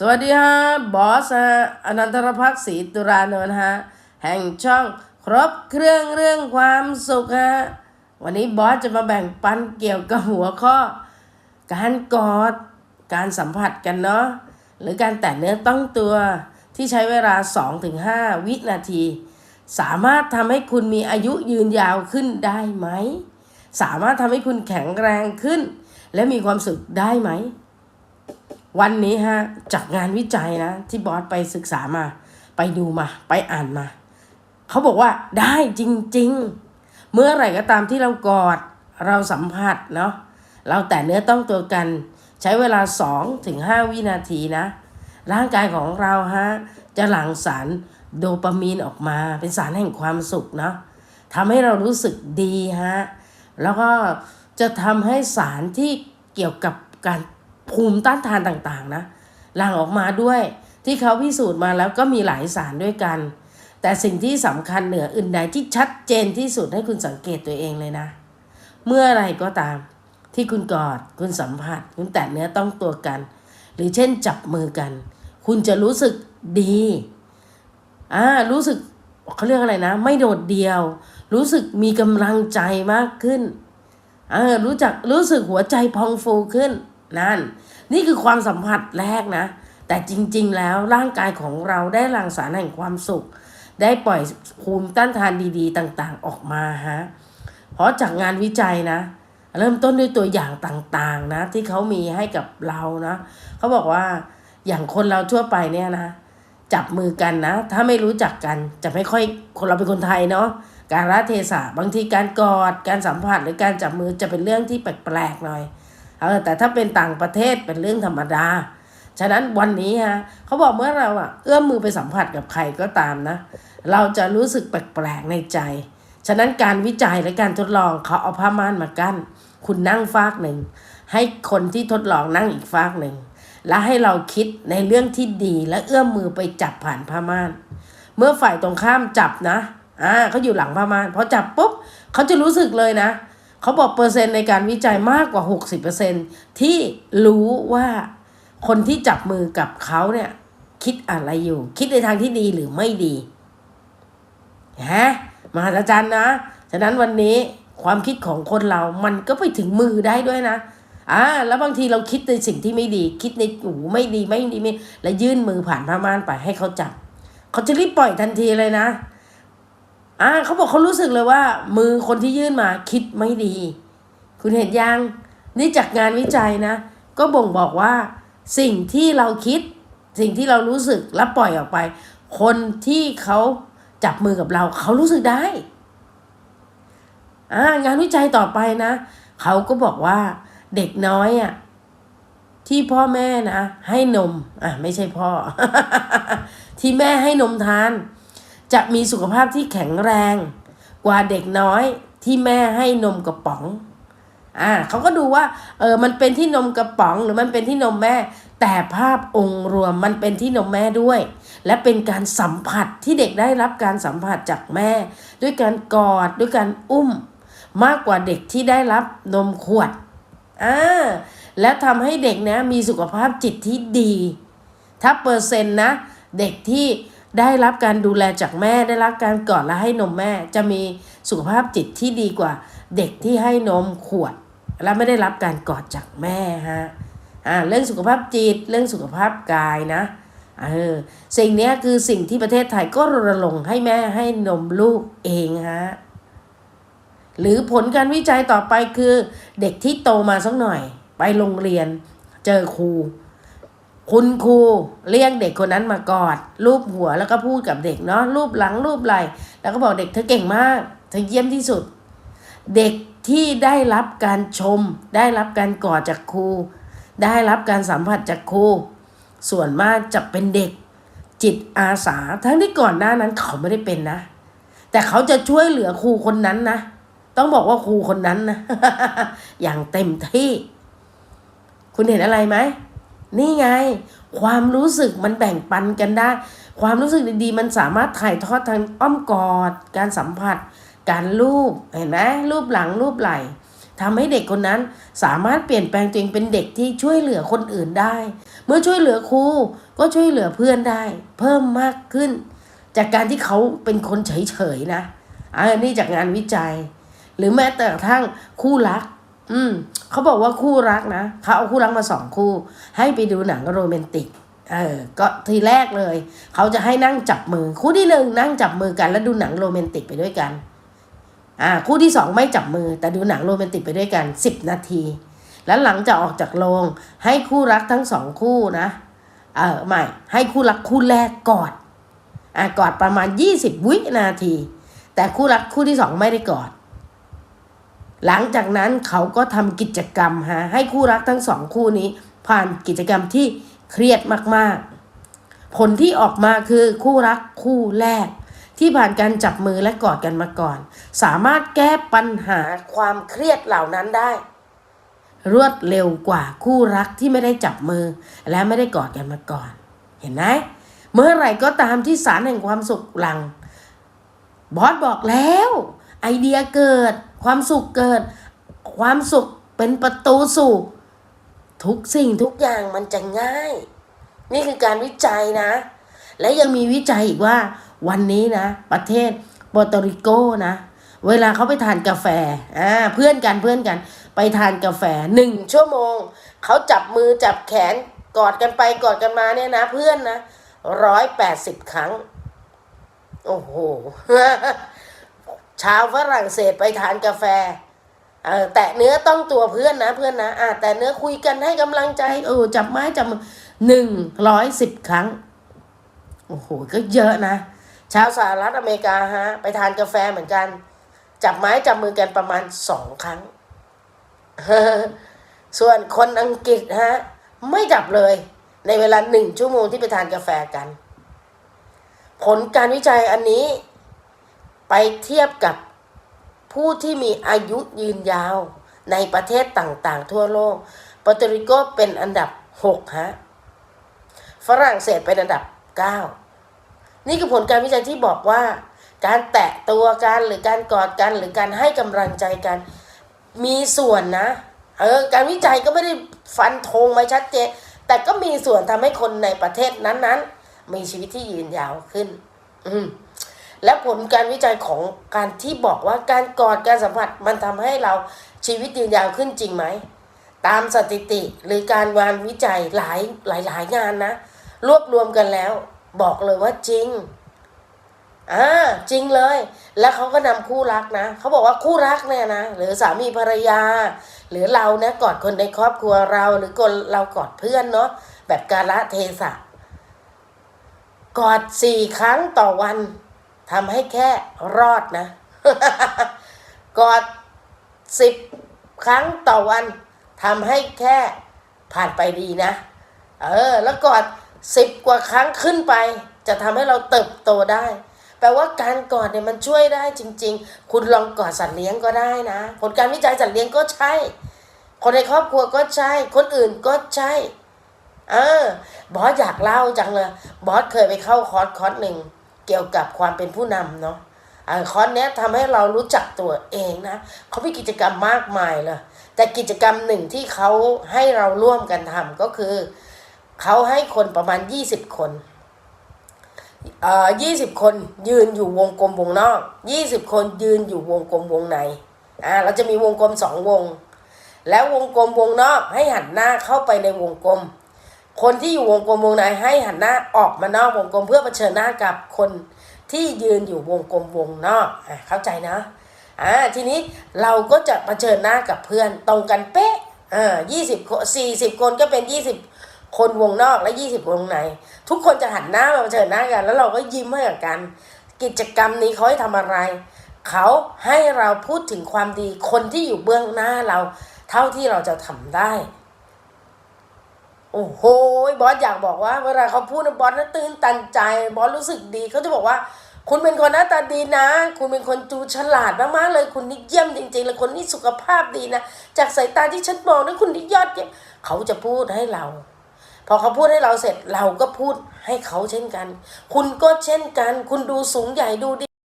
สวัสดีฮะบอสฮะอนันตรพักศรีตุรานนท์ฮะแห่งช่องครบเครื่องเรื่องความสุขฮะวันนี้บอสจะมาแบ่งปันเกี่ยวกับหัวข้อ การกอดการสัมผัสกันเนาะหรือการแตะเนื้อต้องตัวที่ใช้เวลา 2-5 วินาที สามารถทำให้คุณมีอายุยืนยาวขึ้นได้ไหม สามารถทำให้คุณแข็งแรงขึ้น และมีความสุขได้ไหม วันนี้ฮะจากงานวิจัยนะที่บอสไปศึกษามา ไปดูมา ไปอ่านมา เขาบอกว่าได้จริง ๆ เมื่อไหร่ก็ตามที่เรากอดเราสัมผัสเนาะเราแต่เนื้อต้องตัวกันใช้เวลา 2-5ถึง5วินาทีนะ ร่างกายของเราฮะจะหลั่งสารโดปามีนออกมา เป็นสารแห่งความสุขเนาะทำให้เรารู้สึกดีฮะแล้วก็จะทำให้สารที่เกี่ยวกับการ ภูมิต้านทานต่างๆนะหลั่งออกมาด้วยที่เขาพิสูจน์มาแล้วก็มีหลายสารด้วยกัน แต่สิ่งที่สำคัญเหนืออื่นใดที่ชัดเจนที่สุดให้คุณสังเกตตัวเองเลยนะ เมื่ออะไรก็ตามที่คุณกอด คุณสัมผัส คุณแตะเนื้อต้องตัวกัน หรือเช่นจับมือกัน คุณจะรู้สึกดีอ่ารู้สึกเขาเรียกอะไรนะ ไม่โดดเดี่ยว รู้สึกมีกำลังใจมากขึ้นเออรู้จักรู้สึกหัวใจพองฟูขึ้น นั่น นี่คือความสัมผัสแรกนะ แต่จริง ๆ แล้วร่างกายของเราได้หลั่งสารแห่งความสุข ได้ปล่อยภูมิต้านทานดีๆ ต่างๆ ออกมาฮะ เพราะจากงานวิจัยนะ เริ่มต้นด้วยตัวอย่างต่างๆนะ ที่เขามีให้กับเรานะเขาบอกว่าอย่างคนเราทั่วไปเนี่ยนะจับมือกันนะ ถ้าไม่รู้จักกันจะไม่ค่อยคนเราเป็นคนไทยเนาะการละเทศะบางทีการกอดการสัมผัสหรือการจับมือจะเป็นเรื่องที่แปลกๆหน่อย เออแต่ถ้าเป็นต่างประเทศเป็นเรื่องธรรมดา ฉะนั้นวันนี้ฮะเขาบอกเมื่อเราอะเอื้อมมือไปสัมผัสกับใครก็ตามนะ เราจะรู้สึกแปลกๆในใจ ฉะนั้นการวิจัยและการทดลองเขาเอาผ้าม่านมากั้น คุณนั่งฟากหนึ่ง ให้คนที่ทดลองนั่งอีกฟากหนึ่ง และให้เราคิดในเรื่องที่ดีและเอื้อมมือไปจับผ่านผ้าม่าน เมื่อฝ่ายตรงข้ามจับนะอ่าเขาอยู่หลังผ้าม่านพอจับปุ๊บเขาจะรู้สึกเลยนะ เขาบอกเปอร์เซ็นต์ในการวิจัยมากกว่า 60%ที่รู้ว่าคนที่จับมือกับเขาเนี่ยคิดอะไรอยู่ คิดในทางที่ดีหรือไม่ดีฮะมหัศจรรย์นะ ฉะนั้นวันนี้ความคิดของคนเรา มันก็ไปถึงมือได้ด้วยนะอ่าแล้วบางทีเราคิดในสิ่งที่ไม่ดี คิดในหูไม่ดีไม่ดีไม่ แล้วยื่นมือผ่านผ้าม่านไปให้เขาจับ เขาจะรีบปล่อยทันทีเลยนะ อ่าเขาบอกเขารู้สึกเลยว่า มือคนที่ยื่นมาคิดไม่ดี คุณเห็นยังนี่จากงานวิจัยนะ ก็บ่งบอกว่า สิ่งที่เราคิด สิ่งที่เรารู้สึกแล้วปล่อยออกไป คนที่เขาจับมือกับเรา เขารู้สึกได้อ่างานวิจัยต่อไปนะ เขาก็บอกว่าเด็กน้อยอะที่พ่อแม่นะ ให้นม อะ ไม่ใช่พ่อ ที่แม่ให้นมทาน จะมีสุขภาพที่แข็งแรง กว่าเด็กน้อยที่แม่ให้นมกระป๋อง อ่าเขาก็ดูว่าเออมันเป็นที่นมกระป๋องหรือมันเป็นที่นมแม่ แต่ภาพองค์รวมมันเป็นที่นมแม่ด้วย และเป็นการสัมผัสที่เด็กได้รับการสัมผัสจากแม่ ด้วยการกอดด้วยการอุ้ม มากกว่าเด็กที่ได้รับนมขวดอ่าและทำให้เด็กนะมีสุขภาพจิตที่ดี ถ้าเปอร์เซ็นต์นะ เด็กที่ ได้รับการดูแลจากแม่ได้รับการกอดและให้นมแม่ จะมีสุขภาพจิตที่ดีกว่าเด็กที่ให้นมขวด และไม่ได้รับการกอดจากแม่ฮะอ่าเรื่องสุขภาพจิตเรื่องสุขภาพกายนะเออสิ่งนี้คือสิ่งที่ประเทศไทยก็รณรงค์ให้แม่ให้นมลูกเองฮะหรือผลการวิจัยต่อไปคือ เด็กที่โตมาสักหน่อย ไปโรงเรียน เจอครู คุณครูเรียกเด็กคนนั้นมากอดรูปหัวแล้วก็พูดกับเด็กเนาะรูปหลังรูปไหลแล้วก็บอกเด็กเธอเก่งมากเธอเยี่ยมที่สุด เด็กที่ได้รับการชม ได้รับการกอดจากครู ได้รับการสัมผัสจากครูส่วนมากจะเป็นเด็กจิตอาสา ทั้งที่ก่อนหน้านั้นเขาไม่ได้เป็นนะ แต่เขาจะช่วยเหลือครูคนนั้นนะ ต้องบอกว่าครูคนนั้นนะอย่างเต็มที่ คุณเห็นอะไรไหม นี่ไง ความรู้สึกมันแบ่งปันกันได้ ความรู้สึกดีๆ มันสามารถถ่ายทอดทางอ้อมกอด การสัมผัส การลูบเห็นไหมรูปหลังรูปไหล่ทำให้เด็กคนนั้นสามารถเปลี่ยนแปลงตัวเองเป็นเด็กที่ช่วยเหลือคนอื่นได้ เมื่อช่วยเหลือครูก็ช่วยเหลือเพื่อนได้ เพิ่มมากขึ้น จากการที่เขาเป็นคนเฉยๆนะอันนี้จากงานวิจัย หรือแม้แต่กระทั่งคู่รัก อืมเขาบอกว่าคู่รักนะเขาเอาคู่รักมาสองคู่ ให้ไปดูหนังโรแมนติก เออ ก็ทีแรกเลย เขาจะให้นั่งจับมือ คู่ที่หนึ่งนั่งจับมือกัน แล้วดูหนังโรแมนติกไปด้วยกัน อ่า คู่ที่สองไม่จับมือ แต่ดูหนังโรแมนติกไปด้วยกันสิบนาที แล้วหลังจากออกจากโรงให้คู่รักทั้งสองคู่นะ เออไม่ ให้คู่รักคู่แรกกอด อ่ากอดประมาณยี่สิบวินาที แต่คู่รักคู่ที่สองไม่ได้กอด หลังจากนั้นเขาก็ทำกิจกรรมฮะให้คู่รักทั้งสองคู่นี้ ผ่านกิจกรรมที่เครียดมากๆ ผลที่ออกมาคือคู่รักคู่แรก ที่ผ่านการจับมือและกอดกันมาก่อน สามารถแก้ปัญหาความเครียดเหล่านั้นได้ รวดเร็วกว่าคู่รักที่ไม่ได้จับมือ และไม่ได้กอดกันมาก่อน เห็นไหมเมื่อไหร่ก็ตามที่สารแห่งความสุขหลังบอสบอกแล้ว ไอเดียเกิด ความสุขเกิด ความสุขเป็นประตูสู่ ทุกสิ่งทุกอย่างมันจะง่าย นี่คือการวิจัยนะ และยังมีวิจัยอีกว่าวันนี้นะ ประเทศโปรโตริโกนะ เวลาเขาไปทานกาแฟอ่าเพื่อนกันเพื่อนกัน ไปทานกาแฟหนึ่งชั่วโมง เขาจับมือจับแขนกอดกันไปกอดกันมาเนี่ยนะ เพื่อนนะร้อยแปดสิบครั้ง โอ้โห ชาวฝรั่งเศสไปทานกาแฟเออแตะเนื้อต้องตัวเพื่อนนะเพื่อนนะอ่าแต่เนื้อคุยกันให้กำลังใจเออจับไม้จับหนึ่งร้อยสิบครั้งโอ้โหก็เยอะนะชาวสหรัฐอเมริกาฮะไปทานกาแฟเหมือนกัน จับไม้จับมือกันประมาณสองครั้ง ส่วนคนอังกฤษฮะไม่จับเลย ในเวลาหนึ่งชั่วโมงที่ไปทานกาแฟกัน ผลการวิจัยอันนี้ ไปเทียบกับผู้ที่มีอายุยืนยาวในประเทศต่างๆ ทั่วโลกปอร์ตริโกเป็นอันดับหกฮะ ฝรั่งเศสเป็นอันดับเก้านี่คือผลการวิจัยที่บอกว่า การแตะตัวกันหรือการกอดกันหรือการให้กำลังใจกัน มีส่วนนะ เออ การวิจัยก็ไม่ได้ฟันธงมาชัดเจน แต่ก็มีส่วนทำให้คนในประเทศนั้นๆ มีชีวิตที่ยืนยาวขึ้น อืม และผลการวิจัยของการที่บอกว่าการกอดการสัมผัสมันทำให้เราชีวิตยืนยาวขึ้นจริงไหม ตามสถิติหรือการวานวิจัยหลายหลายหลายงานนะ รวบรวมกันแล้ว บอกเลยว่าจริงอ่าจริงเลย แล้วเขาก็นำคู่รักนะเขาบอกว่าคู่รักเนี่ยนะหรือสามีภรรยา หรือเราเนี่ยกอดคนในครอบครัวเรา หรือคนเรากอดเพื่อนเนาะแบบกาละเทศะกอดสี่ครั้งต่อวัน ทำให้แค่รอดนะ กอดสิบครั้งต่อวันทำให้แค่ผ่านไปดีนะ เออ แล้วกอดสิบกว่าครั้งขึ้นไป จะทำให้เราเติบโตได้ แปลว่าการกอดเนี่ยมันช่วยได้จริง ๆ คุณลองกอดสัตว์เลี้ยงก็ได้นะ ผลการวิจัยสัตว์เลี้ยงก็ใช่ คนในครอบครัวก็ใช่ คนอื่นก็ใช่ เออ บอสอยากเล่าจังเลย บอสเคยไปเข้าคอร์สคอร์สหนึ่ง เกี่ยวกับความเป็นผู้นำเนาะอ่าคอร์สนี้ทำให้เรารู้จักตัวเองนะเขามีกิจกรรมมากมายเลยแต่กิจกรรมหนึ่งที่เขาให้เราร่วมกันทำก็คือ เขาให้คนประมาณยี่สิบคนเอ่อยี่สิบคนยืนอยู่วงกลมวงนอกยี่สิบคนยืนอยู่วงกลมวงในอ่าเราจะมีวงกลมสองวง แล้ววงกลมวงนอกให้หันหน้าเข้าไปในวงกลม คนที่อยู่วงกลมวงในให้หันหน้าออกมานอกวงกลมเพื่อเผชิญหน้ากับคนที่ยืนอยู่วงกลมวงนอกอะเข้าใจนะอ่าทีนี้เราก็จะเผชิญหน้ากับเพื่อนตรงกันเป๊ะอ่ายี่สิบสี่สิบคนก็เป็นยี่สิบคนวงนอกและยี่สิบวงใน ทุกคนจะหันหน้ามาเผชิญหน้ากัน แล้วเราก็ยิ้มให้กับกัน กิจกรรมนี้เขาให้ทำอะไร เขาให้เราพูดถึงความดีคนที่อยู่เบื้องหน้าเรา เท่าที่เราจะทำได้ โอ้โหบอสอยากบอกว่า เวลาเขาพูดนะบอสน่าตื่นตันใจ บอสรู้สึกดีเขาจะบอกว่า คุณเป็นคนหน้าตาดีนะ คุณเป็นคนจูฉลาดมากๆเลย คุณนี่เยี่ยมจริงๆเลยคนนี่สุขภาพดีนะ จากสายตาที่ฉันมองนะคุณนี่ยอดเยี่ยมเขาจะพูดให้เรา พอเขาพูดให้เราเสร็จเราก็พูดให้เขาเช่นกัน คุณก็เช่นกัน คุณดูสูงใหญ่ดูดี